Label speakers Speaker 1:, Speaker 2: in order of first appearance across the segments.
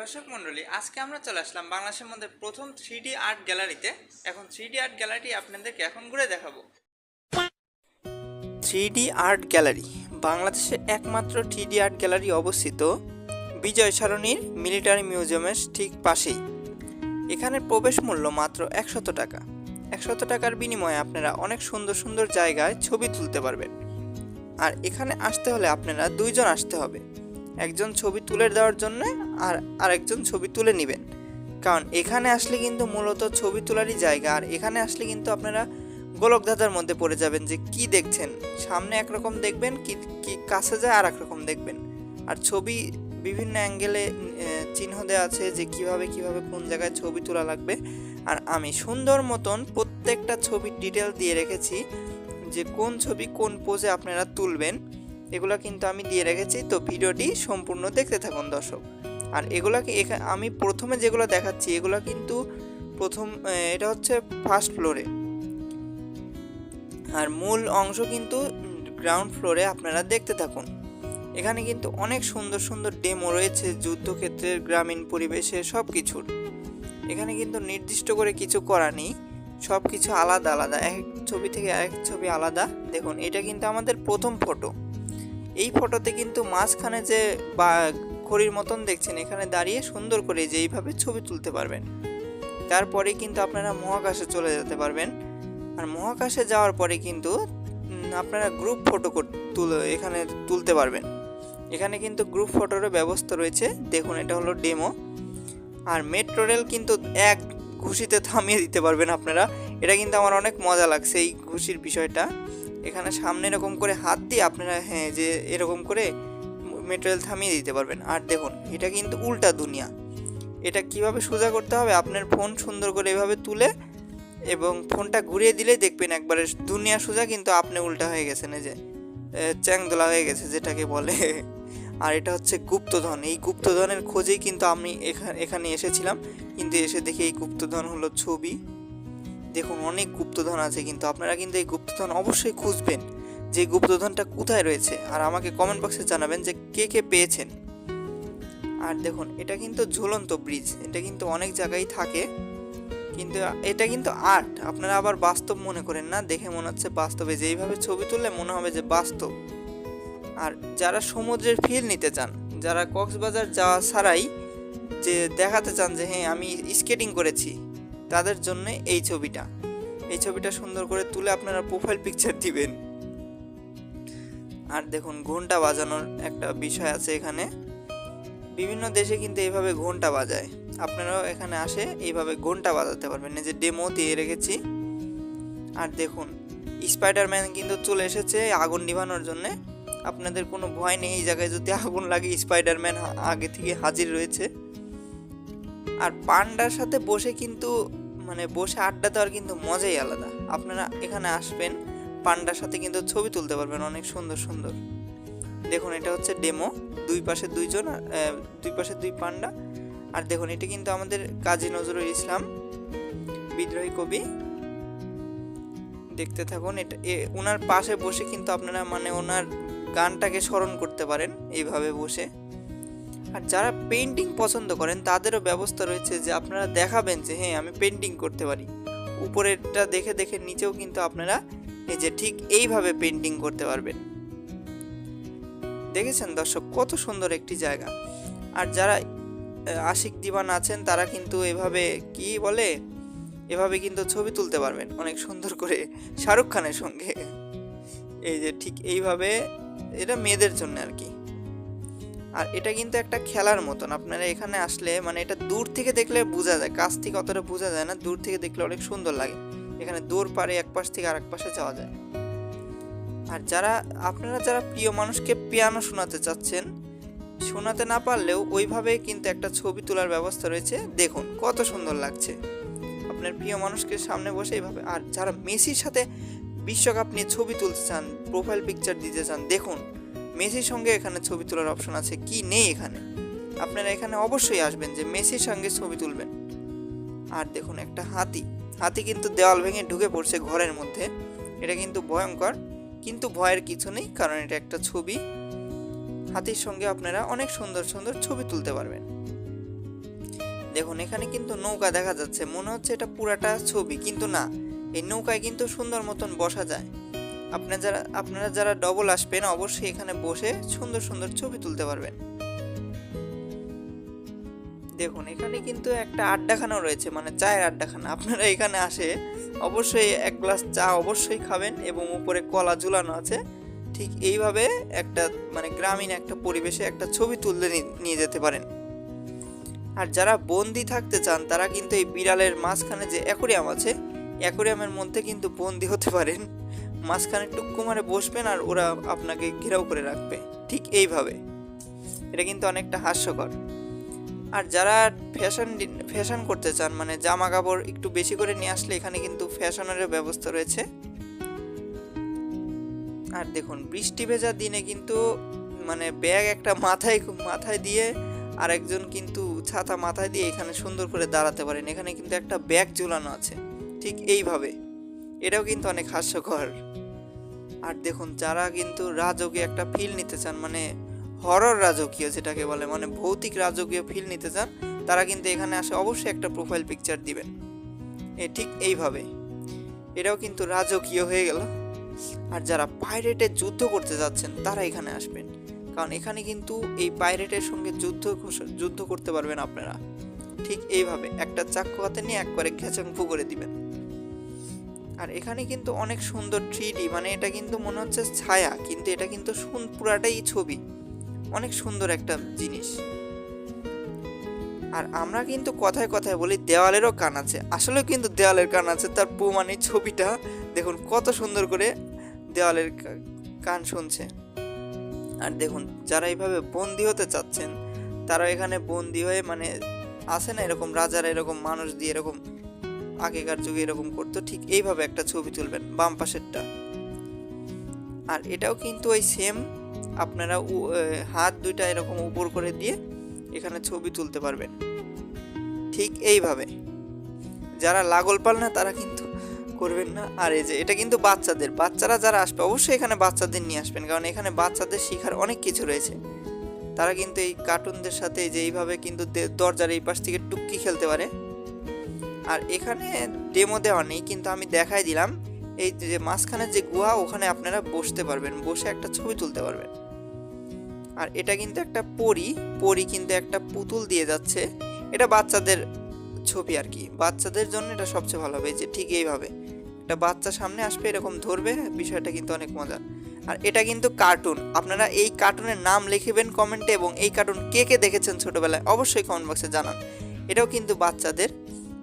Speaker 1: দর্শক মণ্ডলী, আজকে আমরা চলে আসলাম বাংলাদেশের মধ্যে প্রথম থ্রি আর্ট গ্যালারিতে এখন থ্রি আর্ট গ্যালারি আপনাদেরকে এখন ঘুরে দেখাবো। থ্রি আর্ট গ্যালারি বাংলাদেশের একমাত্র থ্রি আর্ট গ্যালারি অবস্থিত বিজয় সারণীর মিলিটারি মিউজিয়ামের ঠিক পাশেই। এখানের প্রবেশ মূল্য মাত্র একশত টাকা। একশত টাকার বিনিময়ে আপনারা অনেক সুন্দর সুন্দর জায়গায় ছবি তুলতে পারবেন। আর এখানে আসতে হলে আপনারা দুইজন আসতে হবে। একজন ছবি তুলে দেওয়ার জন্য আর আরেকজন ছবি তুলে নেবেন। কারণ এখানে আসলে কিন্তু মূলত ছবি তোলারই জায়গা। আর এখানে আসলে কিন্তু আপনারা গোলকধাঁধার মধ্যে পড়ে যাবেন যে কি দেখছেন। সামনে একরকম দেখবেন, কি কি কাছে যায় আর একরকম দেখবেন। আর ছবি বিভিন্ন অ্যাঙ্গেলে চিহ্ন দেওয়া আছে যে কীভাবে কীভাবে কোন জায়গায় ছবি তোলা লাগবে। আর আমি সুন্দর মতন প্রত্যেকটা ছবির ডিটেল দিয়ে রেখেছি যে কোন ছবি কোন পোজে আপনারা তুলবেন। এগুলো কিন্তু আমি দিয়ে রেখেছি। তো ভিডিওটি সম্পূর্ণ দেখতে থাকুন দর্শক। আর এগুলাকে এখা- আমি প্রথমে যেগুলো দেখাচ্ছি, এগুলো কিন্তু প্রথম এটা হচ্ছে ফার্স্ট ফ্লোরে আর মূল অংশ কিন্তু গ্রাউন্ড ফ্লোরে আপনারা দেখতে থাকুন। এখানে কিন্তু অনেক সুন্দর সুন্দর ডেমো রয়েছে, যুদ্ধক্ষেত্রের, গ্রামীণ পরিবেশে সব কিছুর এখানে কিন্তু নির্দিষ্ট করে কিছু করা নেই সব কিছু আলাদা আলাদা। এক ছবি থেকে এক ছবি আলাদা। দেখুন, এটা কিন্তু আমাদের প্রথম ফটো এই ফটোতে কিন্তু মাঝখানে যে বা ঘড়ির মতন দেখছেন, এখানে দাঁড়িয়ে সুন্দর করে যে এইভাবে ছবি তুলতে পারবেন। তারপরে কিন্তু আপনারা মহাকাশে চলে যেতে পারবেন। আর মহাকাশে যাওয়ার পরে কিন্তু আপনারা গ্রুপ ফটো তুলে এখানে তুলতে পারবেন। এখানে কিন্তু গ্রুপ ফটোরও ব্যবস্থা রয়েছে। দেখুন, এটা হলো ডেমো আর মেট্রো রেল কিন্তু এক ঘুষিতে থামিয়ে দিতে পারবেন আপনারা। এটা কিন্তু আমার অনেক মজা লাগছে এই ঘুষির বিষয়টা। এখানে সামনে এরকম করে হাত দিয়ে আপনারা হ্যাঁ যে এরকম করে মেট্রো রেল থামিয়ে দিতে পারবেন। আর দেখুন, এটা কিন্তু উল্টা দুনিয়া। এটা কীভাবে সোজা করতে হবে? আপনার ফোন সুন্দর করে এভাবে তুলে এবং ফোনটা ঘুরিয়ে দিলেই দেখবেন একবারে দুনিয়া সোজা, কিন্তু আপনি উল্টা হয়ে গেছেন। এই যে চ্যাংদোলা হয়ে গেছে যেটাকে বলে। আর এটা হচ্ছে গুপ্তধন। এই গুপ্তধনের খোঁজেই কিন্তু আমি এখা- এখানে এসেছিলাম। কিন্তু এসে দেখি এই গুপ্তধন হলো ছবি। দেখুন, অনেক গুপ্তধন আছে, কিন্তু আপনারা কিন্তু এই গুপ্তধন অবশ্যই খুঁজবেন যে গুপ্তধনটা কোথায় রয়েছে। আর আমাকে কমেন্ট বক্সে জানাবেন যে কে কে পেয়েছেন। আর দেখুন, এটা কিন্তু ঝুলন্ত ব্রিজ এটা কিন্তু অনেক জায়গায় থাকে, কিন্তু এটা কিন্তু আর্ট আপনারা আবার বাস্তব মনে করেন না, দেখে মনে হচ্ছে বাস্তবে। যে এইভাবে ছবি তুললে মনে হবে যে বাস্তব। আর যারা সমুদ্রের ফিল নিতে চান, যারা কক্সবাজার যাওয়া ছাড়াই যে দেখাতে চান যে হ্যাঁ আমি স্কেটিং করেছি তাদের জন্য এই ছবিটা। এই ছবিটা সুন্দর করে তুলে আপনারা প্রোফাইল পিকচার দিবেন। আর দেখুন ঘণ্টা বাজানোর একটা বিষয় আছে এখানে। বিভিন্ন দেশে কিন্তু এইভাবে ঘণ্টা বাজায়। আপনারাও এখানে আসে এইভাবে ঘণ্টা বাজাতে পারবেন। এই যে ডেমো দিয়ে রেখেছি। আর দেখুন স্পাইডারম্যান কিন্তু চলে এসেছে আগুন নিভানোর জন্যে। আপনাদের কোনো ভয় নেই, এই জায়গায় যদি আগুন লাগে স্পাইডারম্যান আগে থেকে হাজির রয়েছে। আর পান্ডার সাথে বসে কিন্তু মানে বসে আড্ডা দেওয়ার কিন্তু মজাই আলাদা। আপনারা এখানে আসবেন, পান্ডার সাথে কিন্তু ছবি তুলতে পারবেন, অনেক সুন্দর সুন্দর। দেখুন, এটা হচ্ছে ডেমো দুই পাশে দুইজন দুই পাশে দুই পান্ডা। আর দেখুন, এটা কিন্তু আমাদের কাজী নজরুল ইসলাম, বিদ্রোহী কবি। দেখতে থাকুন, এটা ওনার পাশে বসে কিন্তু আপনারা মানে ওনার গানটাকে স্মরণ করতে পারেন, এইভাবে বসে। আর যারা পেন্টিং পছন্দ করেন, তাদেরও ব্যবস্থা রয়েছে যে আপনারা দেখাবেন যে হ্যাঁ আমি পেন্টিং করতে পারি। উপরেরটা দেখে দেখে নিচেও কিন্তু আপনারা এই যে ঠিক এইভাবে পেন্টিং করতে পারবেন। দেখেছেন দর্শক, কত সুন্দর একটি জায়গা। আর যারা আশিক দিবান আছেন, তারা কিন্তু এভাবে, কি বলে? এভাবে কিন্তু ছবি তুলতে পারবেন, অনেক সুন্দর করে শাহরুখ খানের সঙ্গে। এই যে ঠিক এইভাবে, এটা মেয়েদের জন্য আর কি। আর এটা কিন্তু একটা খেলার মতন। আপনারা এখানে আসলে মানে এটা দূর থেকে দেখলে বোঝা যায়, কাছ থেকে অতটা বোঝা যায় না, দূর থেকে দেখলে অনেক সুন্দর লাগে। এখানে দৌড় পারে এক পাশ থেকে আরেক পাশে যাওয়া যায়। আর যারা, আপনারা যারা প্রিয় মানুষকে পিয়ানো শোনাতে চাচ্ছেন, শোনাতে না পারলেও ওইভাবে কিন্তু একটা ছবি তোলার ব্যবস্থা রয়েছে। দেখুন কত সুন্দর লাগছে। আপনার প্রিয় মানুষকে সামনে বসে এইভাবে, আর যারা মেসির সাথে বিশ্বকাপ নিয়ে ছবি তুলতে চান প্রোফাইল পিকচার দিতে চান, দেখুন মেসির সঙ্গে এখানে ছবি তোলার অপশন আছে কি নেই এখানে? আপনারা এখানে অবশ্যই আসবেন যে মেসির সঙ্গে ছবি তুলবেন। আর দেখুন একটা হাতি। হাতি কিন্তু দেওয়াল ভেঙে ঢুকে পড়ছে ঘরের মধ্যে। এটা কিন্তু ভয়ঙ্কর। কিন্তু ভয়ের কিছু নেই, কারণ এটা একটা ছবি। হাতির সঙ্গে আপনারা অনেক সুন্দর সুন্দর ছবি তুলতে পারবেন। দেখুন, এখানে কিন্তু নৌকা দেখা যাচ্ছে। মনে হচ্ছে এটা পুরাটা ছবি, কিন্তু না। এই নৌকায় কিন্তু সুন্দর মতন বসা যায়। আপনারা যারা আপনারা যারা ডবল আসবেন, অবশ্যই এখানে বসে সুন্দর সুন্দর ছবি তুলতে পারবেন। দেখুন, এখানে কিন্তু একটা আড্ডাখানাও রয়েছে মানে চায়ের আড্ডাখানা। আপনারা এখানে আসে অবশ্যই এক গ্লাস চা অবশ্যই খাবেন এবং উপরে কলা ঝুলানো আছে। ঠিক এইভাবে একটা মানে গ্রামীণ একটা পরিবেশে একটা ছবি তুলতে নিয়ে যেতে পারেন। আর যারা বন্দি থাকতে চান, তারা কিন্তু এই বিড়ালের মাঝখানে যে অ্যাকোরিয়াম আছে, অ্যাকোরিয়ামের মধ্যে কিন্তু বন্দি হতে পারেন। মাঝখানে টুকু মারে বসবেন আর ওরা আপনাকে ঘেরাও করে রাখবে। ঠিক এইভাবে। এটা কিন্তু অনেকটা হাস্যকর। আর যারা ফ্যাশন ফ্যাশন করতে চান মানে জামা কাপড় একটু বেশি করে নিয়ে আসলে এখানে কিন্তু ফ্যাশনের ব্যবস্থা রয়েছে। আর দেখুন, বৃষ্টি ভেজা দিনে কিন্তু মানে ব্যাগ একটা মাথায় মাথায় দিয়ে আর একজন কিন্তু ছাতা মাথায় দিয়ে এখানে সুন্দর করে দাঁড়াতে পারেন। এখানে কিন্তু একটা ব্যাগ ঝুলানো আছে। ঠিক এইভাবে। এটাও কিন্তু অনেক হাস্যকর। আর দেখুন, যারা কিন্তু রাজকীয় একটা ফিল নিতে চান মানে হরর রাজকীয় যেটাকে বলে মানে ভৌতিক রাজকীয় ফিল নিতে চান, তারা কিন্তু এখানে আসে অবশ্যই একটা প্রোফাইল পিকচার দিবেন। এ ঠিক এইভাবে। এটাও কিন্তু রাজকীয় হয়ে গেল। আর যারা পাইরেটের যুদ্ধ করতে যাচ্ছেন, তারা এখানে আসবেন। কারণ এখানে কিন্তু এই পাইরেটের সঙ্গে যুদ্ধ যুদ্ধ করতে পারবেন আপনারা। ঠিক এইভাবে, একটা চাক্কু হাতে নিয়ে একবারে ঘেঁচাং করে দিবেন। আর এখানে কিন্তু অনেক সুন্দর থ্রি মানে এটা কিন্তু মনে হচ্ছে ছায়া, কিন্তু এটা কিন্তু পুরাটাই ছবি। অনেক সুন্দর একটা জিনিস। আর আমরা কিন্তু কথায় কথায় বলি, দেওয়ালেরও কান আছে। আসলে কিন্তু দেওয়ালের কান আছে, তার প্রমাণ ছবিটা। দেখুন, কত সুন্দর করে দেওয়ালের কান শুনছে। আর দেখুন, যারা এইভাবে বন্দি হতে চাচ্ছেন তারা এখানে বন্দি হয়ে মানে আসে না এরকম, রাজারা এরকম, মানুষ দিয়ে এরকম আগেকার যুগে এরকম করতো, ঠিক এইভাবে একটা ছবি তুলবেন, বাম পাশেরটা। আর এটাও কিন্তু ওই সেম আপনারা হাত দুইটা এরকম উপর করে দিয়ে এখানে ছবি তুলতে পারবেন। ঠিক এইভাবে। যারা লাগল পাল না, তারা কিন্তু করবেন না। আর এই যে, এটা কিন্তু বাচ্চাদের, বাচ্চারা যারা আসবে, অবশ্যই এখানে বাচ্চাদের নিয়ে আসবেন। কারণ এখানে বাচ্চাদের শেখার অনেক কিছু রয়েছে। তারা কিন্তু এই কার্টুনদের সাথে যে এইভাবে কিন্তু দরজার এই পাশ থেকে টুক্কি খেলতে পারে। আর এখানে ডেমো দেওয়া নেই, কিন্তু আমি দেখাই দিলাম। এই যে মাঝখানে যে গুহা, ওখানে আপনারা বসতে পারবেন, বসে একটা ছবি তুলতে পারবেন। আর এটা কিন্তু একটা পরি পরি কিন্তু একটা পুতুল দিয়ে যাচ্ছে। এটা বাচ্চাদের ছবি আর কি। বাচ্চাদের জন্য এটা সবচেয়ে ভালো হবে যে ঠিক এইভাবে। একটা বাচ্চা সামনে আসবে, এরকম ধরবে, বিষয়টা কিন্তু অনেক মজার। আর এটা কিন্তু কার্টুন আপনারা এই কার্টুনের নাম লিখবেন কমেন্টে এবং এই কার্টুন কে কে দেখেছেন ছোটোবেলায়, অবশ্যই কমেন্ট বক্সে জানান। এটাও কিন্তু বাচ্চাদের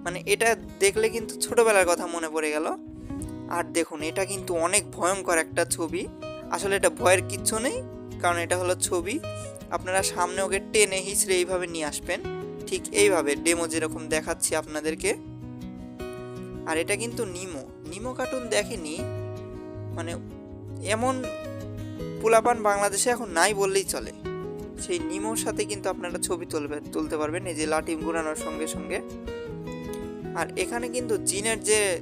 Speaker 1: মানে এটা দেখলে কিন্তু ছোটবেলার কথা মনে পড়ে গেল। আর দেখুন, এটা কিন্তু অনেক ভয়ঙ্কর একটা ছবি। আসলে এটা ভয়ের কিচ্ছু নেই, কারণ এটা হলো ছবি। আপনারা সামনে ওকে টেনে হিচড়ে এইভাবে নিয়ে আসবেন। ঠিক এইভাবে ডেমো যেরকম দেখাচ্ছি আপনাদেরকে। আর এটা কিন্তু নিমো। নিমো কার্টুন দেখেনি। মানে এমন পোলাপান বাংলাদেশে এখন নাই বললেই চলে। সেই নিমোর সাথে কিন্তু আপনারা ছবি তুলবে তুলতে পারবেন। এই যে লাঠি ঘুরানোর সঙ্গে সঙ্গে। আর এখানে কিন্তু জিনের যে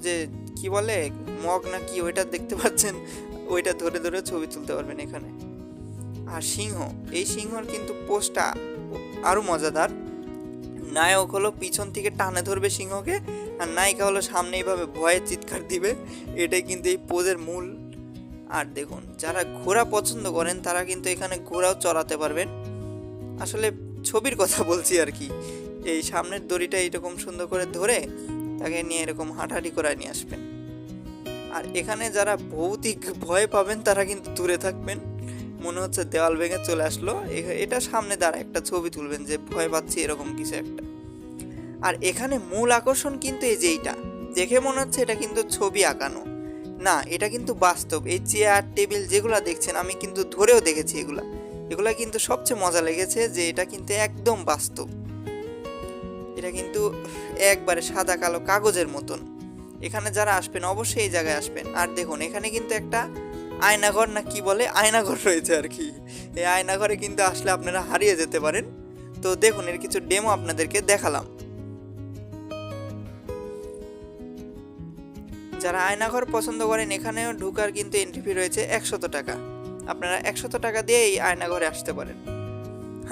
Speaker 1: যে কি বলে, মগ না কি, ওইটা দেখতে পাচ্ছেন, ওইটা ধরে ধরে ছবি তুলতে পারবেন এখানে। আর সিংহ, এই সিংহর কিন্তু পোস্টটা আরও মজাদার। নায়ক হলো পিছন থেকে টানে ধরবে সিংহকে, আর নায়িকা হলো সামনে এইভাবে ভয়ে চিৎকার দিবে। এটাই কিন্তু এই পোজের মূল। আর দেখুন, যারা ঘোড়া পছন্দ করেন, তারা কিন্তু এখানে ঘোড়াও চড়াতে পারবেন। আসলে ছবির কথা বলছি আর কি। এই সামনের দড়িটা এরকম সুন্দর করে ধরে তাকে নিয়ে এরকম হাঁটাহাঁটি করায় নিয়ে আসবেন। আর এখানে যারা ভৌতিক ভয় পাবেন, তারা কিন্তু দূরে থাকবেন। মনে হচ্ছে দেওয়াল ভেঙে চলে আসলো। এটা সামনে দাঁড়া একটা ছবি তুলবেন যে ভয় পাচ্ছি এরকম কিছু একটা। আর এখানে মূল আকর্ষণ কিন্তু এই যে এইটা। দেখে মনে হচ্ছে এটা কিন্তু ছবি আঁকানো। না, এটা কিন্তু বাস্তব। এই চেয়ার, টেবিল যেগুলো দেখছেন, আমি কিন্তু ধরেও দেখেছি এগুলা। এগুলা কিন্তু সবচেয়ে মজা লেগেছে যে এটা কিন্তু একদম বাস্তব। এটা কিন্তু একবারে সাদা কালো কাগজের মতন। এখানে যারা আসবেন অবশ্যই এই জায়গায় আসবেন। আর দেখুন, এখানে কিন্তু একটা আয়নাঘর না কি বলে, আয়নাঘর রয়েছে আর কি। এই আয়নাঘরে কিন্তু আসলে আপনারা হারিয়ে যেতে পারেন। তো দেখুন, এর কিছু ডেমো আপনাদেরকে দেখালাম। যারা আয়নাঘর পছন্দ করেন, এখানেও ঢুকার কিন্তু এন্ট্রি ফি রয়েছে একশত টাকা। আপনারা একশত টাকা দিয়ে এই আয়নাঘরে আসতে পারেন।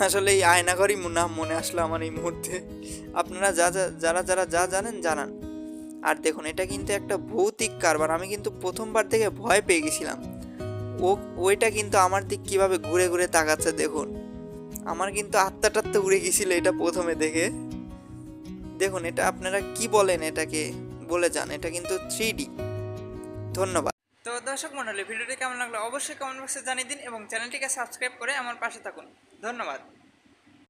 Speaker 1: আসলে এই আয়নাঘরই নাম মনে আসলো আমার এই মুহূর্তে। আপনারা যা যারা যারা যা জানেন, জানান। আর দেখুন, এটা কিন্তু একটা ভৌতিক কারবার। আমি কিন্তু প্রথমবার থেকে ভয় পেয়ে গেছিলাম। ও, ওইটা কিন্তু আমার দিক কীভাবে ঘুরে ঘুরে তাকাচ্ছে দেখুন। আমার কিন্তু আত্মা টাত্মা উড়ে গেছিল এটা প্রথমে দেখে। দেখুন, এটা আপনারা কি বলেন এটাকে? বলে যান, এটা কিন্তু থ্রি ডি ধন্যবাদ। তো দর্শক মণ্ডলী ভিডিওটি কেমন লাগল অবশ্যই কমেন্ট বক্সে জানিয়ে দিন এবং চ্যানেলটিকে সাবস্ক্রাইব করে আমার পাশে থাকুন। ধন্যবাদ।